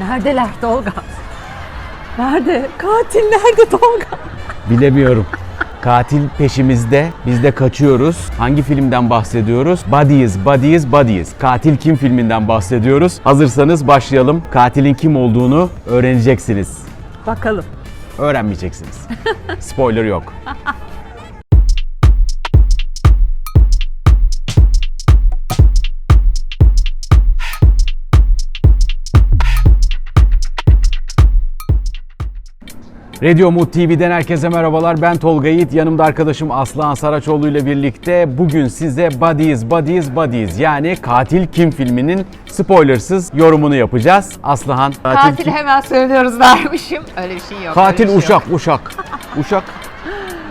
Neredeler Tolga? Nerede? Katil nerede Tolga? Bilemiyorum. Katil peşimizde. Biz de kaçıyoruz. Hangi filmden bahsediyoruz? Bodies, Bodies, Bodies. Katil kim filminden bahsediyoruz? Hazırsanız başlayalım. Katilin kim olduğunu öğreneceksiniz. Bakalım. Öğrenmeyeceksiniz. Spoiler yok. Radio Mood TV'den herkese merhabalar. Ben Tolga Yiğit. Yanımda arkadaşım Aslıhan Saraçoğlu ile birlikte bugün size Bodies, Bodies, Bodies yani Katil Kim filminin spoilersız yorumunu yapacağız. Aslıhan, Katil kim? hemen söylüyoruz dermişim. Öyle bir şey yok. Katil şey yok. Uşak, Uşak. Uşak.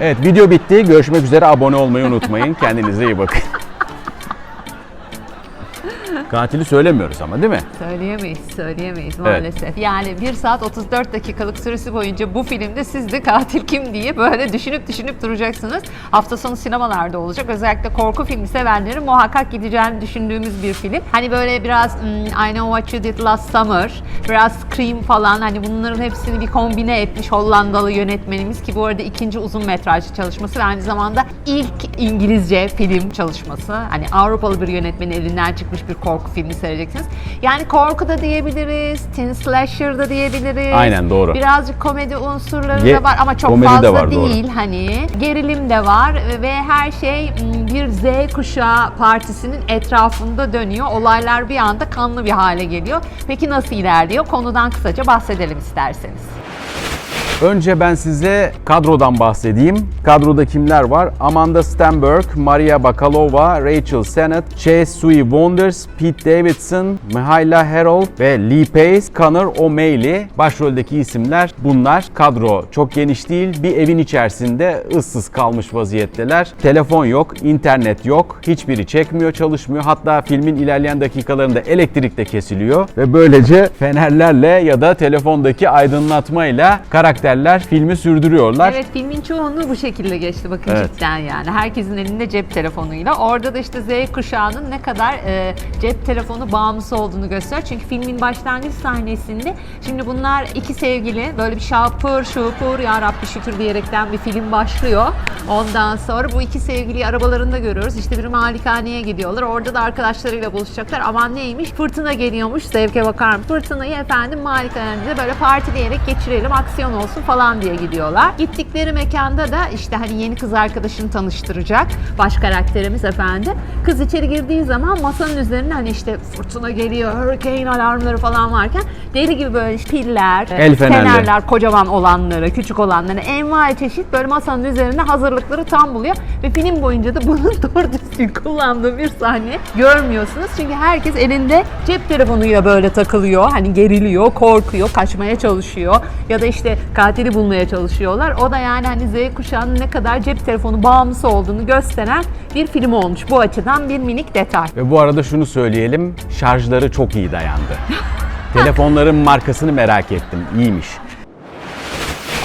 Evet video bitti. Görüşmek üzere. Abone olmayı unutmayın. Kendinize iyi bakın. Katili söylemiyoruz ama değil mi? Söyleyemeyiz, söyleyemeyiz maalesef. Yani 1 saat 34 dakikalık süresi boyunca bu filmde siz de katil kim diye böyle düşünüp düşünüp duracaksınız. Hafta sonu sinemalarda olacak. Özellikle korku filmi sevenlerin muhakkak gideceğini düşündüğümüz bir film. Hani böyle biraz hmm, I Know What You Did Last Summer, biraz Scream falan hani bunların hepsini bir kombine etmiş Hollandalı yönetmenimiz ki bu arada ikinci uzun metrajlı çalışması ve aynı zamanda ilk İngilizce film çalışması. Hani Avrupalı bir yönetmenin elinden çıkmış bir korku filmi seyredeceksiniz. Yani korku da diyebiliriz, teen slasher da diyebiliriz. Aynen, doğru. Birazcık komedi unsurları Ge- da var ama çok komedi de fazla var, doğru. değil hani. Gerilim de var ve her şey m, bir Z kuşağı partisinin etrafında dönüyor. Olaylar bir anda kanlı bir hale geliyor. Peki nasıl ilerliyor? Konudan kısaca bahsedelim isterseniz. Önce ben size kadrodan bahsedeyim. Kadroda kimler var? Amanda Stenberg, Maria Bakalova, Rachel Sennett, Chase Sui Wonders, Pete Davidson, Mihaela Herold ve Lee Pace, Connor O'Malley. Başroldeki isimler bunlar. Kadro çok geniş değil. Bir evin içerisinde ıssız kalmış vaziyetteler. Telefon yok, internet yok. Hiçbiri çekmiyor, çalışmıyor. Hatta filmin ilerleyen dakikalarında elektrik de kesiliyor. Ve böylece fenerlerle ya da telefondaki aydınlatmayla karakterler filmi sürdürüyorlar. Evet filmin çoğunluğu bu şekilde geçti bakın Evet. cidden yani. Herkesin elinde cep telefonuyla. Orada da işte Z kuşağının ne kadar e, cep telefonu bağımlısı olduğunu gösteriyor. Çünkü filmin başlangıç sahnesinde şimdi bunlar iki sevgili böyle bir şapır şupur ya Rabbi şükür diyerekten bir film başlıyor. Ondan sonra bu iki sevgiliyi arabalarında görüyoruz. İşte bir malikaneye gidiyorlar. Orada da arkadaşlarıyla buluşacaklar. Aman neymiş? Fırtına geliyormuş. Zevke bakar mı? Fırtınayı efendim malikanede böyle partileyerek geçirelim. Aksiyon olsun falan diye gidiyorlar. Gittikleri mekanda da işte hani yeni kız arkadaşını tanıştıracak baş karakterimiz efendi. Kız içeri girdiği zaman masanın üzerinde hani işte fırtına geliyor, hurricane alarmları falan varken deli gibi böyle piller, El fenerleri. fenerler, kocaman olanları, küçük olanları, envai çeşit böyle masanın üzerinde hazırlıkları tam buluyor. Ve film boyunca da bunun doğru düzgün kullandığı bir sahne görmüyorsunuz. Çünkü herkes elinde cep telefonuyla böyle takılıyor. Hani geriliyor, korkuyor, kaçmaya çalışıyor. Ya da işte katili bulmaya çalışıyorlar. O da yani hani Z kuşağının ne kadar cep telefonu bağımlısı olduğunu gösteren bir film olmuş. Bu açıdan bir minik detay. Ve bu arada şunu söyleyelim, şarjları çok iyi dayandı. Telefonların markasını merak ettim, iyiymiş.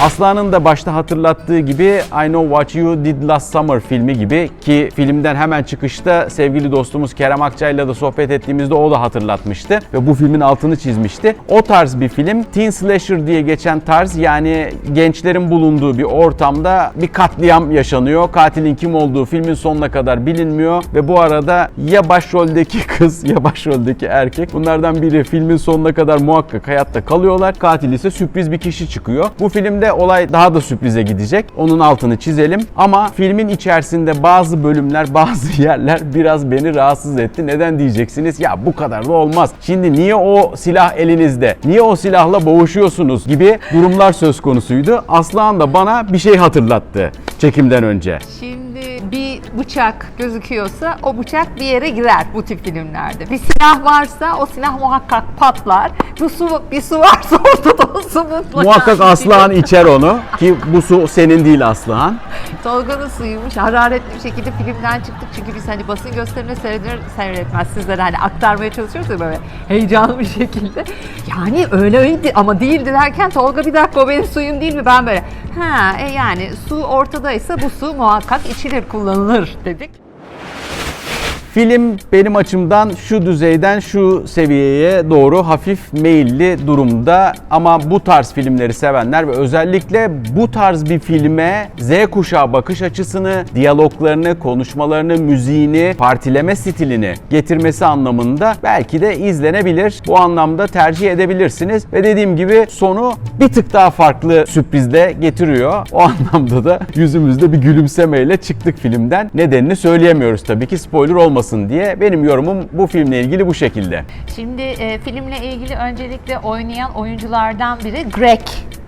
Aslan'ın da başta hatırlattığı gibi I Know What You Did Last Summer filmi gibi ki filmden hemen çıkışta sevgili dostumuz Kerem Akçay'la da sohbet ettiğimizde o da hatırlatmıştı ve bu filmin altını çizmişti. O tarz bir film. Teen Slasher diye geçen tarz yani gençlerin bulunduğu bir ortamda bir katliam yaşanıyor. Katilin kim olduğu filmin sonuna kadar bilinmiyor ve bu arada ya başroldeki kız ya başroldeki erkek bunlardan biri filmin sonuna kadar muhakkak hayatta kalıyorlar. Katil ise sürpriz bir kişi çıkıyor. Bu filmde olay daha da sürprize gidecek. Onun altını çizelim. Ama filmin içerisinde bazı bölümler, bazı yerler biraz beni rahatsız etti. Neden diyeceksiniz? Ya bu kadar da olmaz. Şimdi niye o silah elinizde? Niye o silahla boğuşuyorsunuz gibi durumlar söz konusuydu. Aslan da bana bir şey hatırlattı çekimden önce. Şimdi bir bıçak gözüküyorsa o bıçak bir yere girer bu tip filmlerde. Bir silah varsa o silah muhakkak patlar. Bir su, bir su varsa ortada o su mutlaka. Muhakkak Aslıhan içer onu ki bu su senin değil Aslıhan. Tolga'nın suyumuş. Hararetli bir şekilde filmden çıktık. Çünkü biz hani basın gösterimine seyreder, seyretmez sizlere hani aktarmaya çalışıyoruz ya böyle heyecanlı bir şekilde. Yani öyle öyleydi ama değildi derken Tolga bir dakika o benim suyum değil mi? Ben böyle ha e yani su ortadaysa bu su muhakkak içilir kullanılır dedik. Film benim açımdan şu düzeyden şu seviyeye doğru hafif meyilli durumda ama bu tarz filmleri sevenler ve özellikle bu tarz bir filme Z kuşağı bakış açısını, diyaloglarını, konuşmalarını, müziğini, partileme stilini getirmesi anlamında belki de izlenebilir. Bu anlamda tercih edebilirsiniz ve dediğim gibi sonu bir tık daha farklı sürprizle getiriyor. O anlamda da yüzümüzde bir gülümsemeyle çıktık filmden. Nedenini söyleyemiyoruz tabii ki spoiler olmasın diye. Benim yorumum bu filmle ilgili bu şekilde. Şimdi e, filmle ilgili öncelikle oynayan oyunculardan biri Greg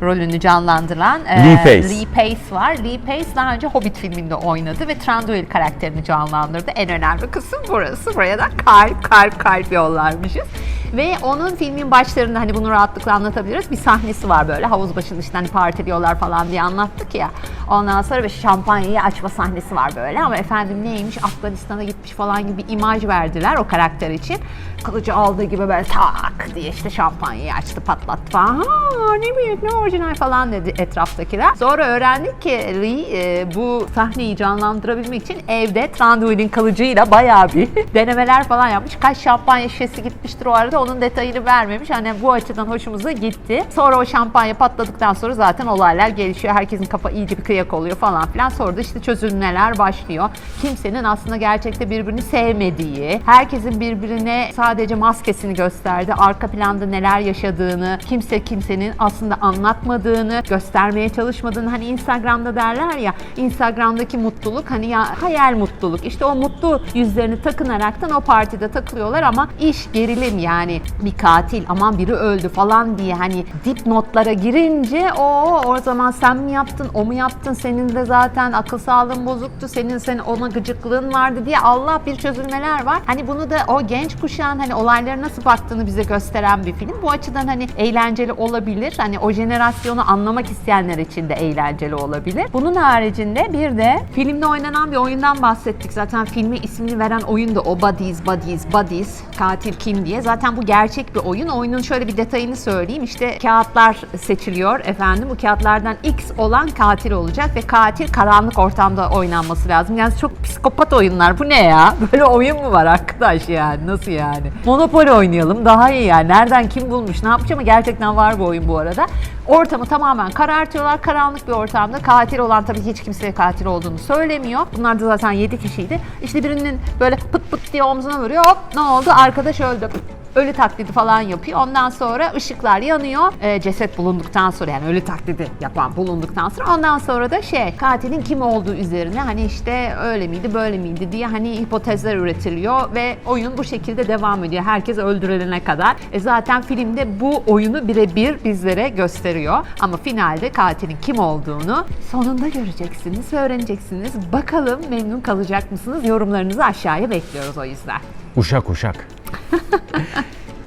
rolünü canlandıran e, Lee Pace. Lee Pace var. Lee Pace daha önce Hobbit filminde oynadı ve Thranduil karakterini canlandırdı. En önemli kısım burası. Buraya da kalp kalp kalp yollarmışız. Ve onun filmin başlarında hani bunu rahatlıkla anlatabiliriz. Bir sahnesi var böyle havuz başında işte hani partiliyorlar falan diye anlattık ya. Ondan sonra bir şampanyayı açma sahnesi var böyle ama efendim neymiş Afganistan'a gitmiş falan gibi bir imaj verdiler o karakter için. Kılıcı aldığı gibi böyle tak diye işte şampanyayı açtı patlattı falan. Ha, ne büyük ne orijinal falan dedi etraftakiler. Sonra öğrendik ki Lee bu sahneyi canlandırabilmek için evde Thranduil'in kılıcıyla bayağı bir denemeler falan yapmış. Kaç şampanya şişesi gitmiştir o arada onun detayını vermemiş. Hani bu açıdan hoşumuza gitti. Sonra o şampanya patladıktan sonra zaten olaylar gelişiyor. Herkesin kafa iyice bir kıyak oluyor falan filan. Sonra da işte çözülmeler başlıyor. Kimsenin aslında gerçekte birbirini sevmediği, herkesin birbirine sadece maskesini gösterdi. Arka planda neler yaşadığını, kimse kimsenin aslında anlatmadığını, göstermeye çalışmadığını. Hani Instagram'da derler ya, Instagram'daki mutluluk hani ya hayal mutluluk. İşte o mutlu yüzlerini takınaraktan o partide takılıyorlar ama iş gerilim yani bir katil aman biri öldü falan diye hani dip notlara girince o o zaman sen mi yaptın o mu yaptın senin de zaten akıl sağlığın bozuktu senin sen ona gıcıklığın vardı diye Allah bir çözülmeler var. Hani bunu da o genç kuşağın hani olaylara nasıl baktığını bize gösteren bir film. Bu açıdan hani eğlenceli olabilir. Hani o jenerasyonu anlamak isteyenler için de eğlenceli olabilir. Bunun haricinde bir de filmde oynanan bir oyundan bahsettik. Zaten filmi ismini veren oyun da o Buddies, Buddies, Buddies. Katil kim diye. Zaten bu gerçek bir oyun. Oyunun şöyle bir detayını söyleyeyim. İşte kağıtlar seçiliyor efendim. Bu kağıtlardan X olan katil olacak ve katil karanlık ortamda oynanması lazım. Yani çok psikopat oyunlar. Bu ne ya? Böyle oyun mu var arkadaş yani? Nasıl yani? Monopoly oynayalım daha iyi yani. Nereden kim bulmuş ne yapmış ama gerçekten var bu oyun bu arada. Ortamı tamamen karartıyorlar. Karanlık bir ortamda katil olan tabii hiç kimseye katil olduğunu söylemiyor. Bunlar da zaten 7 kişiydi. İşte birinin böyle pıt pıt diye omzuna vuruyor. Hop ne oldu? Arkadaş öldü ölü taklidi falan yapıyor. Ondan sonra ışıklar yanıyor. Ee, ceset bulunduktan sonra yani ölü taklidi yapan bulunduktan sonra ondan sonra da şey katilin kim olduğu üzerine hani işte öyle miydi böyle miydi diye hani hipotezler üretiliyor ve oyun bu şekilde devam ediyor. Herkes öldürülene kadar. E zaten filmde bu oyunu birebir bizlere gösteriyor. Ama finalde katilin kim olduğunu sonunda göreceksiniz öğreneceksiniz. Bakalım memnun kalacak mısınız? Yorumlarınızı aşağıya bekliyoruz o yüzden. Uşak uşak.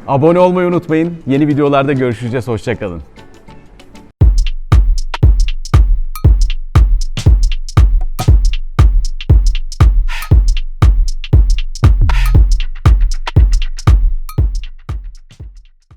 Abone olmayı unutmayın. Yeni videolarda görüşeceğiz. Hoşçakalın.